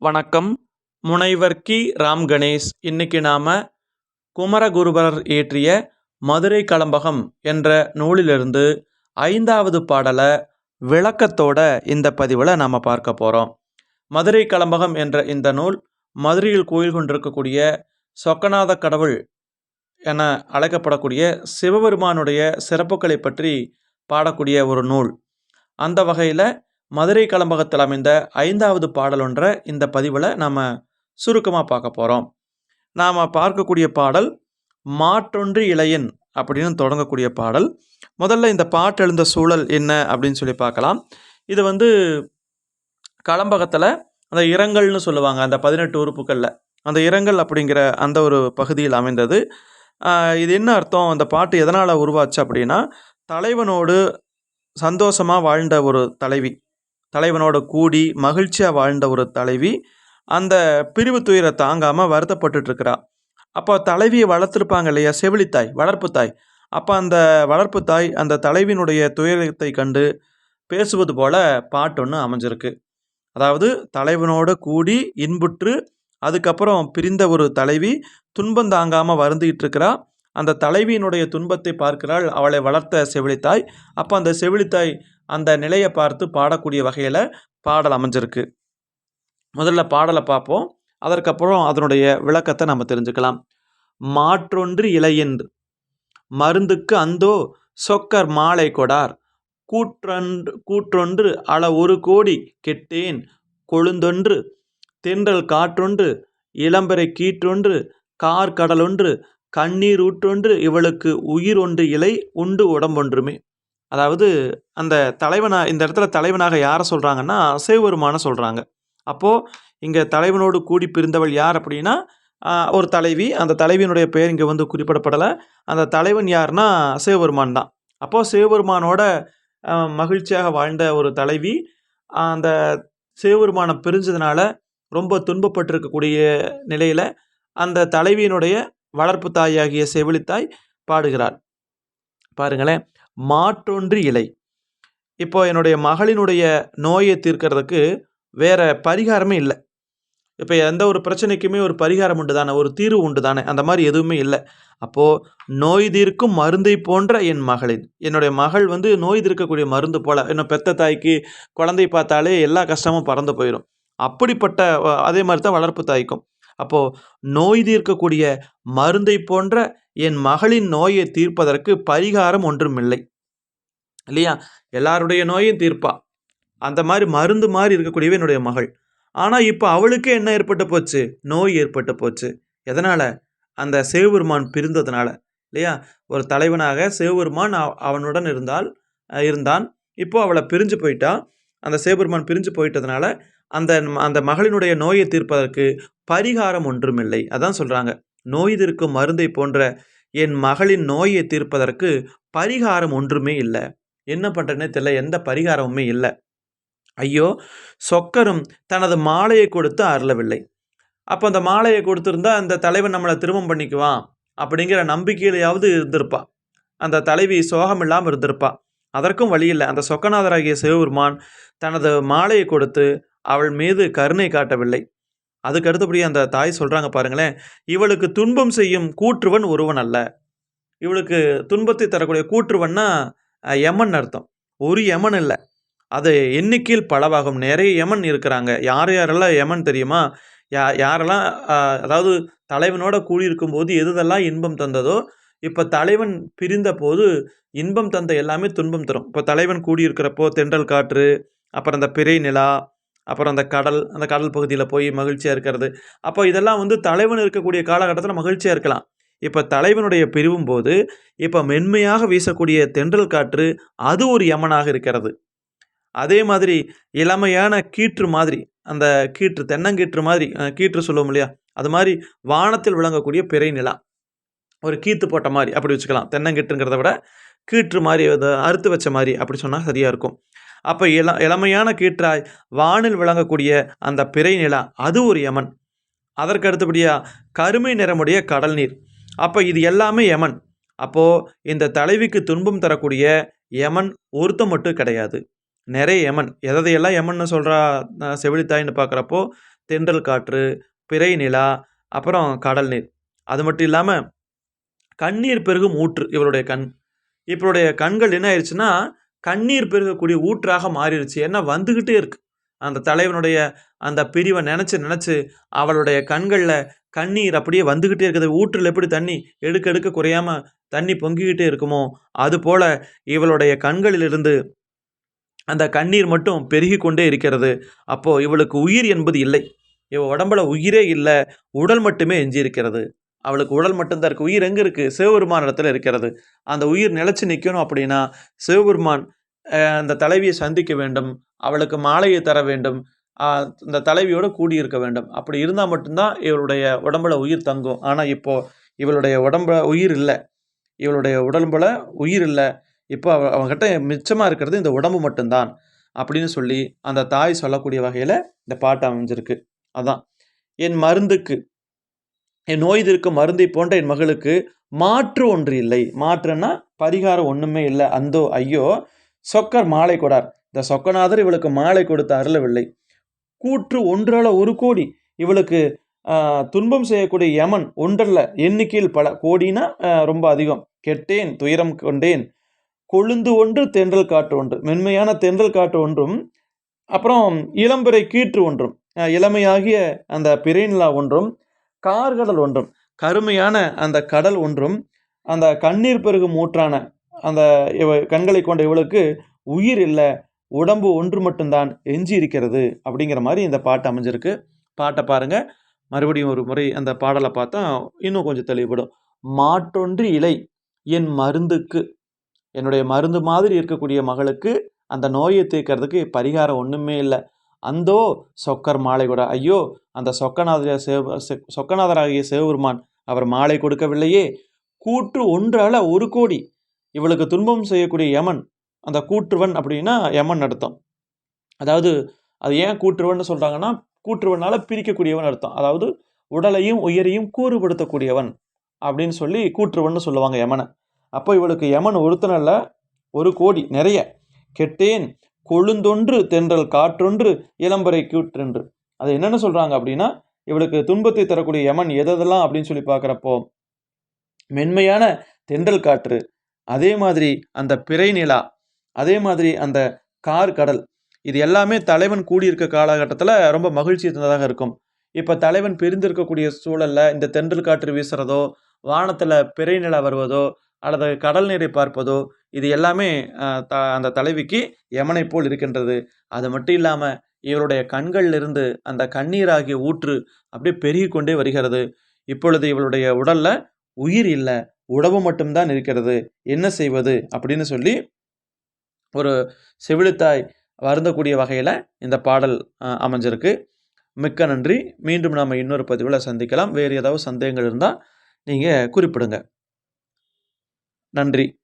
வணக்கம். முனைவர் கி. ராம் கணேஷ். இன்னைக்கு நாம் குமரகுருபரர் இயற்றிய மதுரை கலம்பகம் என்ற நூலிலிருந்து ஐந்தாவது பாடலை விளக்கத்தோட இந்த பதிவில் நாம் பார்க்க போகிறோம் மதுரை கலம்பகம் என்ற இந்த நூல் மதுரையில் கோயில் கொண்டிருக்கக்கூடிய சொக்கநாத கடவுள் என அழைக்கப்படக்கூடிய சிவபெருமானுடைய சிறப்புகளை பற்றி பாடக்கூடிய ஒரு நூல். அந்த வகையில் மதுரை கலம்பகத்தில் அமைந்த ஐந்தாவது பாடல் ஒன்றை இந்த பதிவில் நாம் சுருக்கமாக பார்க்க போகிறோம் நாம் பார்க்கக்கூடிய பாடல் மாற்றொன்று இளையன் அப்படின்னு தொடங்கக்கூடிய பாடல். முதல்ல இந்த பாட்டு எழுந்த சூழல் என்ன அப்படின்னு சொல்லி பார்க்கலாம். இது வந்து களம்பகத்தில் அந்த இரங்கல்னு சொல்லுவாங்க அந்த பதினெட்டு உறுப்புகளில். அந்த இரங்கல் அப்படிங்கிற அந்த ஒரு பகுதியில் அமைந்தது. இது என்ன அர்த்தம்? அந்த பாட்டு எதனால் உருவாச்சு அப்படின்னா தலைவனோடு சந்தோஷமாக வாழ்ந்த ஒரு தலைவி. தலைவனோட கூடி மகிழ்ச்சியாக வாழ்ந்த ஒரு தலைவி அந்த பிரிவு துயரை தாங்காமல் வருத்தப்பட்டுட்டு அப்போ தலைவியை வளர்த்துருப்பாங்க இல்லையா செவிலித்தாய் வளர்ப்பு தாய். அப்போ அந்த வளர்ப்பு தாய் அந்த தலைவியினுடைய துயரத்தை கண்டு பேசுவது போல பாட்டு ஒன்று அமைஞ்சிருக்கு. அதாவது தலைவனோட கூடி இன்புற்று அதுக்கப்புறம் பிரிந்த ஒரு தலைவி துன்பம் தாங்காமல் வருந்திக்கிட்டு இருக்கிறா அந்த தலைவியினுடைய துன்பத்தை பார்க்கிறாள். அவளை வளர்த்த செவிலித்தாய். அப்போ அந்த செவிலித்தாய் அந்த நிலையை பார்த்து பாடக்கூடிய வகையில் பாடல் அமைஞ்சிருக்கு. முதல்ல பாடலை பார்ப்போம். அதற்கப்புறம் அதனுடைய விளக்கத்தை நம்ம தெரிஞ்சுக்கலாம். மாற்றொன்று இலையென்று. மருந்துக்கு அந்தோ சொக்கர் மாலை கொடார். கூற்றொன்று கூற்றொன்று அள ஒரு கோடி கெட்டேன். கொழுந்தொன்று தென்றல் காற்றொன்று இளம்பெறை கீற்றொன்று கார் கடலொன்று கண்ணீர் ஊற்றொன்று இவளுக்கு உயிர் ஒன்று இலை உண்டு உடம்பொன்றுமே. அதாவது அந்த தலைவனா இந்த இடத்துல தலைவனாக யாரை சொல்கிறாங்கன்னா அசைவருமான சொல்கிறாங்க அப்போது இங்கே தலைவனோடு கூடி பிரிந்தவள் யார் அப்படின்னா ஒரு தலைவி. அந்த தலைவியினுடைய பெயர் இங்கே வந்து குறிப்பிடப்படலை. அந்த தலைவன் யாருன்னா சிவபெருமான் தான். அப்போது சிவபெருமானோட மகிழ்ச்சியாக வாழ்ந்த ஒரு தலைவி அந்த சிவபெருமானை பிரிஞ்சதுனால ரொம்ப துன்பப்பட்டிருக்கக்கூடிய நிலையில் அந்த தலைவியினுடைய வளர்ப்பு தாயாகிய செவிலித்தாய் பாடுகிறார் பாருங்களேன் மாற்றொன்று இலை. இப்போ என்னுடைய மகளினுடைய நோயை தீர்க்கிறதுக்கு வேற பரிகாரமே இல்லை. இப்போ எந்த ஒரு பிரச்சனைக்குமே ஒரு பரிகாரம் உண்டு தானே ஒரு தீர்வு உண்டு தானே அந்த மாதிரி எதுவுமே இல்லை. அப்போது நோய் தீர்க்கும் மருந்தை போன்ற என் மகளின். என்னுடைய மகள் வந்து நோய் தீர்க்கக்கூடிய மருந்து போல இன்னும் பெத்த தாய்க்கு குழந்தை பார்த்தாலே எல்லா கஷ்டமும் பறந்து போயிடும் அப்படிப்பட்ட அதே மாதிரி தான் வளர்ப்பு தாய்க்கும். அப்போது நோய் தீர்க்கக்கூடிய மருந்தை போன்ற என் மகளின் நோயை தீர்ப்பதற்கு பரிகாரம் ஒன்றும் இல்லை. இல்லையா? எல்லாருடைய நோயும் தீர்ப்பா? அந்த மாதிரி மருந்து மாதிரி இருக்கக்கூடியவே என்னுடைய மகள். ஆனால் இப்போ அவளுக்கே என்ன ஏற்பட்டு போச்சு? நோய் ஏற்பட்டு போச்சு. எதனால்? அந்த சிவபெருமான் பிரிந்ததுனால. இல்லையா? ஒரு தலைவனாக சிவபெருமான் அவனுடன் இருந்தால் இருந்தான். இப்போது அவளை பிரிஞ்சு போயிட்டா. அந்த சிவபெருமான் பிரிஞ்சு போயிட்டதுனால அந்த அந்த மகளினுடைய நோயை தீர்ப்பதற்கு பரிகாரம் ஒன்றுமில்லை. அதான் சொல்கிறாங்க நோய் தீர்க்கும் மருந்தை போன்ற என் மகளின் நோயை தீர்ப்பதற்கு பரிகாரம் ஒன்றுமே இல்லை. என்ன பண்ணுறேன்னே தெரியல. எந்த பரிகாரமுமே இல்லை. ஐயோ சொக்கரும் தனது மாலையை கொடுத்து அருளவில்லை. அப்போ அந்த மாலையை கொடுத்துருந்தா அந்த தலைவன் நம்மளை திருமணம் பண்ணிக்குவான் அப்படிங்கிற நம்பிக்கையிலையாவது இருந்திருப்பா. அந்த தலைவி சோகம் இல்லாமல் இருந்திருப்பா. அதற்கும் வழி இல்லை. அந்த சொக்கநாதராகிய சிவபெருமான் தனது மாலையை கொடுத்து அவள் மீது கருணை காட்டவில்லை. அதுக்கு அடுத்தபடி அந்த தாய் சொல்கிறாங்க பாருங்களேன் இவளுக்கு துன்பம் செய்யும் கூற்றுவன் ஒருவன் அல்ல. இவளுக்கு துன்பத்தை தரக்கூடிய கூற்றுவன்னா யமன் அர்த்தம். ஒரு யமன் இல்லை. அது எண்ணிக்கையில் பலவாகும். நிறைய யமன் இருக்கிறாங்க. யார் யாரெல்லாம் யமன் தெரியுமா? யா யாரெல்லாம் அதாவது தலைவனோட கூடியிருக்கும் போது எதுதெல்லாம் இன்பம் தந்ததோ இப்போ தலைவன் பிரிந்த போது இன்பம் தந்த எல்லாமே துன்பம் தரும். இப்போ தலைவன் கூடியிருக்கிறப்போ தென்றல் காற்று அப்புறம் அந்த பிறை நிலா அப்புறம் அந்த கடல் அந்த கடல் பகுதியில் போய் மகிழ்ச்சியாக இருக்கிறது. அப்போ இதெல்லாம் வந்து தலைவன் இருக்கக்கூடிய காலகட்டத்தில் மகிழ்ச்சியாக இருக்கலாம். இப்போ தலைவனுடைய பிரிவும் போது இப்போ மென்மையாக வீசக்கூடிய தென்றல் காற்று அது ஒரு யமனாக இருக்கிறது. அதே மாதிரி இளமையான கீற்று மாதிரி அந்த கீற்று தென்னங்கீற்று மாதிரி கீற்று சொல்லுவோம் இல்லையா? அது மாதிரி வானத்தில் விளங்கக்கூடிய பிறை நிலா. ஒரு கீத்து போட்ட மாதிரி அப்படி வச்சுக்கலாம். தென்னங்கீற்றுங்கிறத விட கீற்று மாதிரி அதை அறுத்து வச்ச மாதிரி அப்படி சொன்னால் சரியாக இருக்கும். அப்போ இள இளமையான கீற்றாய் வானில் விளங்கக்கூடிய அந்த பிறை நிலா அது ஒரு யமன். அதற்கு அடுத்தபடியாக கருமை நிறமுடைய கடல் நீர். அப்போ இது எல்லாமே யமன். அப்போது இந்த தலைவிக்கு துன்பம் தரக்கூடிய யமன் ஒருத்தன் மட்டும் கிடையாது. நிறைய யமன். எதையெல்லாம் யமன்னு சொல்கிறா செவிலித்தாயின்னு பார்க்குறப்போ தென்றல் காற்று பிறை நிலா அப்புறம் கடல் நீர். அது மட்டும் இல்லாமல் கண்ணீர் பெருகும் ஊற்று இவருடைய கண். இவருடைய கண்கள் என்ன ஆயிடுச்சுன்னா கண்ணீர் பெருகக்கூடிய ஊற்றாக மாறிடுச்சு ஏன்னா வந்துக்கிட்டே இருக்கு. அந்த தலைவனுடைய அந்த பிரிவை நினச்சி நினச்சி அவளுடைய கண்களில் கண்ணீர் அப்படியே வந்துக்கிட்டே இருக்குது. ஊற்றில் எப்படி தண்ணி எடுக்க எடுக்க குறையாம தண்ணி பொங்கிக்கிட்டே இருக்குமோ அதுபோல இவளுடைய கண்களிலிருந்து அந்த கண்ணீர் மட்டும் பெருகி கொண்டே இருக்கிறது. அப்போது இவளுக்கு உயிர் என்பது இல்லை. இவ உடம்புல உயிரே இல்லை. உடல் மட்டுமே எஞ்சி இருக்கிறது அவளுக்கு உடல் மட்டும்தான் இருக்குது உயிர் எங்கே இருக்குது சிவபெருமான் இடத்துல இருக்கிறது. அந்த உயிர் நிலச்சி நிற்கணும் அப்படின்னா சிவபெருமான் அந்த தலைவியை சந்திக்க வேண்டும். அவளுக்கு மாலையை தர வேண்டும். இந்த தலைவியோடு கூடியிருக்க வேண்டும். அப்படி இருந்தால் மட்டும்தான் இவளுடைய உடம்புல உயிர் தங்கும். ஆனால் இப்போது இவளுடைய உடம்புல உயிர் இல்லை. இவளுடைய உடம்புல உயிர் இல்லை. இப்போ அவ அவங்ககிட்ட மிச்சமாக இருக்கிறது இந்த உடம்பு மட்டும்தான் அப்படின்னு சொல்லி அந்த தாய் சொல்லக்கூடிய வகையில் இந்த பாட்டு அமைஞ்சிருக்கு. அதான். என் மருந்துக்கு என் நோய் தீர்க்கும் மருந்தை போன்ற என் மகளுக்கு மாற்று ஒன்று இல்லை. மாற்றுன்னா பரிகாரம் ஒன்றுமே இல்லை. அந்தோ ஐயோ சொக்கர் மாலை கொடார். இந்த சொக்கநாதர் இவளுக்கு மாலை கொடுத்த அருளவில்லை. கூற்று ஒன்றால ஒரு கோடி. இவளுக்கு துன்பம் செய்யக்கூடிய யமன் ஒன்றல்ல. எண்ணிக்கையில் பல. கோடினா ரொம்ப அதிகம். கெட்டேன் துயரம் கொண்டேன். கொழுந்து ஒன்று தென்றல் காற்று ஒன்று. மென்மையான தென்றல் காற்று ஒன்றும் அப்புறம் இளம்பிறை கீற்று ஒன்றும். இளமையாகிய அந்த பிறைநிலா ஒன்றும் கார்கடல் ஒன்றும் கருமையான அந்த கடல் ஒன்றும் அந்த கண்ணீர் பெருகும் ஊற்றான அந்த இவ கண்களை கொண்ட இவளுக்கு உயிர் இல்லை உடம்பு ஒன்று மட்டும்தான் எஞ்சி இருக்கிறது அப்படிங்கிற மாதிரி இந்த பாட்டு அமைஞ்சிருக்கு. பாட்டை பாருங்க. மறுபடியும் ஒரு முறை அந்த பாடலை பார்த்தா இன்னும் கொஞ்சம் தெளிவுபடும். மாட்டொன்று இலை என் மருந்துக்கு. என்னுடைய மருந்து மாதிரி இருக்கக்கூடிய மகளுக்கு அந்த நோயை தீர்க்கிறதுக்கு பரிகாரம் ஒன்றுமே இல்லை. அந்தோ சொக்கர் மாலை கூட. ஐயோ அந்த சொக்கநாதர் சிவ சொக்கநாதராகிய சிவபெருமான் அவர் மாலை கொடுக்கவில்லையே. கூற்று ஒன்றால ஒரு கோடி. இவளுக்கு துன்பம் செய்யக்கூடிய யமன் அந்த கூற்றுவன் அப்படின்னா யமன் அர்த்தம். அதாவது அது ஏன் கூற்றுவன் சொல்கிறாங்கன்னா கூற்றுவனால பிரிக்கக்கூடியவன் அர்த்தம். அதாவது உடலையும் உயிரையும் கூறுபடுத்தக்கூடியவன் அப்படின்னு சொல்லி கூற்றுவன்னு சொல்லுவாங்க யமனை. அப்போ இவளுக்கு யமன் ஒருத்தனல்ல ஒரு கோடி நிறைய. கெட்டேன் கொழுந்தொன்று தென்றல் காற்றொன்று இளம்பறை கூற்றென்று. அது என்னென்ன சொல்கிறாங்க அப்படின்னா இவளுக்கு துன்பத்தை தரக்கூடிய யமன் எதெல்லாம் அப்படின்னு சொல்லி பார்க்குறப்போ மென்மையான தென்றல் காற்று அதே மாதிரி அந்த பிறை நிலா அதே மாதிரி அந்த கார் கடல் இது எல்லாமே தலைவன் கூடியிருக்க காலகட்டத்தில் ரொம்ப மகிழ்ச்சி தந்ததாக இருக்கும். இப்போ தலைவன் பிரிந்திருக்கக்கூடிய சூழலில் இந்த தென்றல் காற்று வீசுகிறதோ வானத்தில் பிறை நிலா வருவதோ அல்லது கடல் நீரை பார்ப்பதோ இது எல்லாமே த அந்த தலைவிக்கு யமனை போல் இருக்கின்றது. அது மட்டும் இல்லாமல் இவருடைய கண்களிலிருந்து அந்த கண்ணீராகிய ஊற்று அப்படியே பெருகி கொண்டே வருகிறது. இப்பொழுது இவளுடைய உடல்ல உயிர் இல்லை உடவு மட்டும்தான் இருக்கிறது. என்ன செய்வது? அப்படின்னு சொல்லி ஒரு செவிலித்தாய் வருந்தக்கூடிய வகையில் இந்த பாடல் அமைஞ்சிருக்கு. மிக்க நன்றி. மீண்டும் நாம் இன்னொரு பதிவில் சந்திக்கலாம். வேறு ஏதாவது சந்தேகங்கள் இருந்தால் நீங்கள் குறிப்பிடுங்க. நன்றி.